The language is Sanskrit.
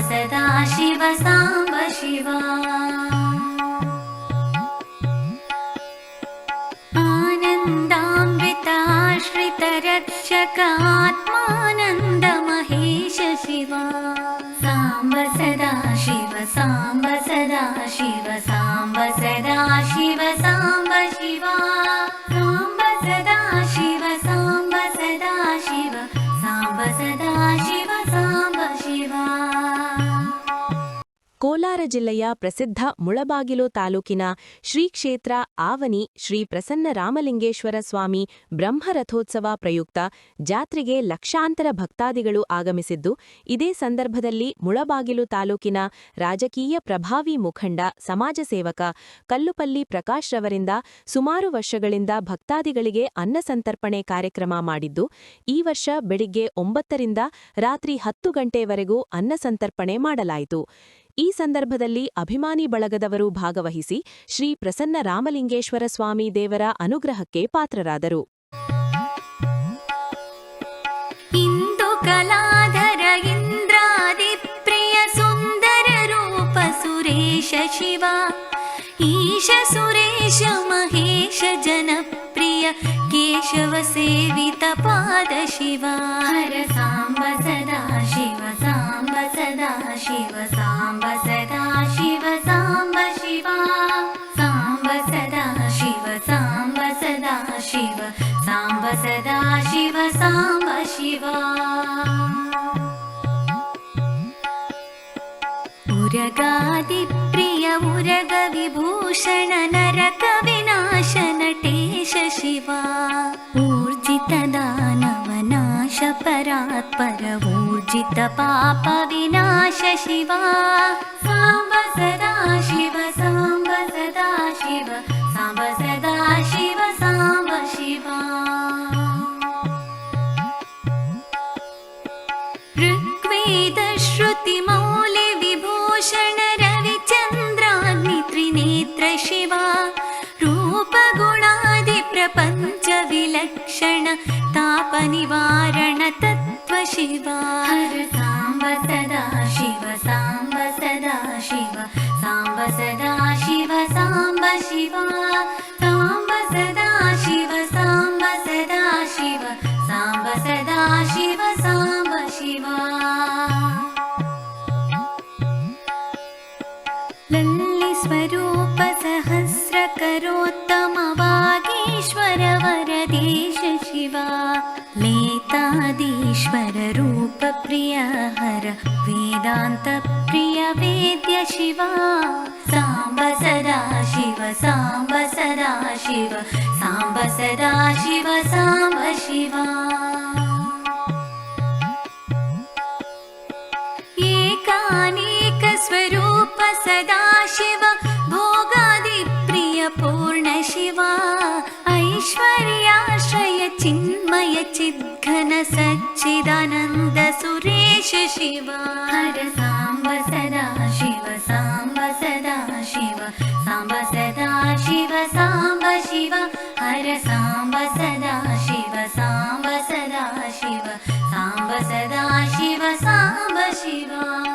सदा शिव साम्ब शिवा। आनन्दाम्बिताश्रित रक्षकात्मानन्द शिवा। साम्ब सदा शिव साम्ब सदा शिव साम्ब सदा शिव साम्ब शिवा। साम्ब सदा शिव साम्ब सदा शिव साम्ब सदा शिव। ಕೋಲಾರ ಜಿಲ್ಲೆಯ ಪ್ರಸಿದ್ಧ ಮುಳಬಾಗಿಲು ತಾಲೂಕಿನ ಶ್ರೀ ಕ್ಷೇತ್ರ ಆವನಿ ಶ್ರೀ ಪ್ರಸನ್ನ ರಾಮಲಿಂಗೇಶ್ವರ ಸ್ವಾಮಿ ಬ್ರಹ್ಮರಥೋತ್ಸವ ಪ್ರಯುಕ್ತ ಜಾತ್ರೆಗೆ ಲಕ್ಷಾಂತರ ಭಕ್ತಾದಿಗಳು ಆಗಮಿಸಿದ್ದು, ಇದೇ ಸಂದರ್ಭದಲ್ಲಿ ಮುಳಬಾಗಿಲು ತಾಲೂಕಿನ ರಾಜಕೀಯ ಪ್ರಭಾವಿ ಮುಖಂಡ, ಸಮಾಜ ಸೇವಕ ಕಲ್ಲುಪಲ್ಲಿ ಪ್ರಕಾಶ್ ರವರಿಂದ ಸುಮಾರು ವರ್ಷಗಳಿಂದ ಭಕ್ತಾದಿಗಳಿಗೆ ಅನ್ನಸಂತರ್ಪಣೆ ಕಾರ್ಯಕ್ರಮ ಮಾಡಿದ್ದು, ಈ ವರ್ಷ ಬೆಳಿಗ್ಗೆ ಒಂಬತ್ತರಿಂದ ರಾತ್ರಿ ಹತ್ತು ಗಂಟೆವರೆಗೂ ಅನ್ನಸಂತರ್ಪಣೆ ಮಾಡಲಾಯಿತು. ಈ ಸಂದರ್ಭದಲ್ಲಿ ಅಭಿಮಾನಿ ಬಳಗದವರು ಭಾಗವಹಿಸಿ ಶ್ರೀ ಪ್ರಸನ್ನ ರಾಮಲಿಂಗೇಶ್ವರ ಸ್ವಾಮಿ ದೇವರ ಅನುಗ್ರಹಕ್ಕೆ ಪಾತ್ರರಾದರು. ಇಂದು ಕಲಾಧರ ಇಂದ್ರಾದಿಪ್ರಿಯ ಸುಂದರ ರೂಪ ಸುರೇಶ ಶಿವ, ಈಶ ಸುರೇಶ ಮಹೇಶ ಜನಪ್ರಿಯ केशव सेवित पाद शिवा। सदा शिव साम्ब सदा शिव साम्ब सदा शिव साम्ब शिवा। साम्ब सदा शिव साम्ब सदा शिव साम्ब सदा शिव साम्ब शिवा। उरगादिप्रिय उरग विभूषण नरक विनाश नटेश शिवा ऊर्जित दानवनाश शिवा रूपगुणादि प्रपञ्च विलक्षण तापनिवारण तत्त्व शिवा हर साम्ब सदा शिव साम्ब सदा शिव साम्ब सदा शिव साम्ब शिवा। साम्ब सदा शिव साम्ब सदा शिव साम्ब सदा शिव साम्ब शिवा। लल्लि स्वरूप सहस्र करोत्तम वागीश्वर वरदेश शिवा लेतादीश्वर रूप प्रिय हर वेदान्त प्रिय वेद्य शिवा। साम्ब सदा शिव साम्ब सदा शिव साम्ब सदा शिव साम्ब शिवा। एकानेक स्वरूप सदा शिव भोगादिप्रिय पूर्ण शिवा ऐश्वर्याश्रय चिन्मय चिद्घन सच्चिदानन्द सुरेश शिवा हर साम्ब सदा शिव साम्ब सदा शिव साम्ब सदा शिव साम्ब शिव हर साम्ब सदा शिव साम्ब सदा शिव साम्ब सदा शिव साम्ब शिवा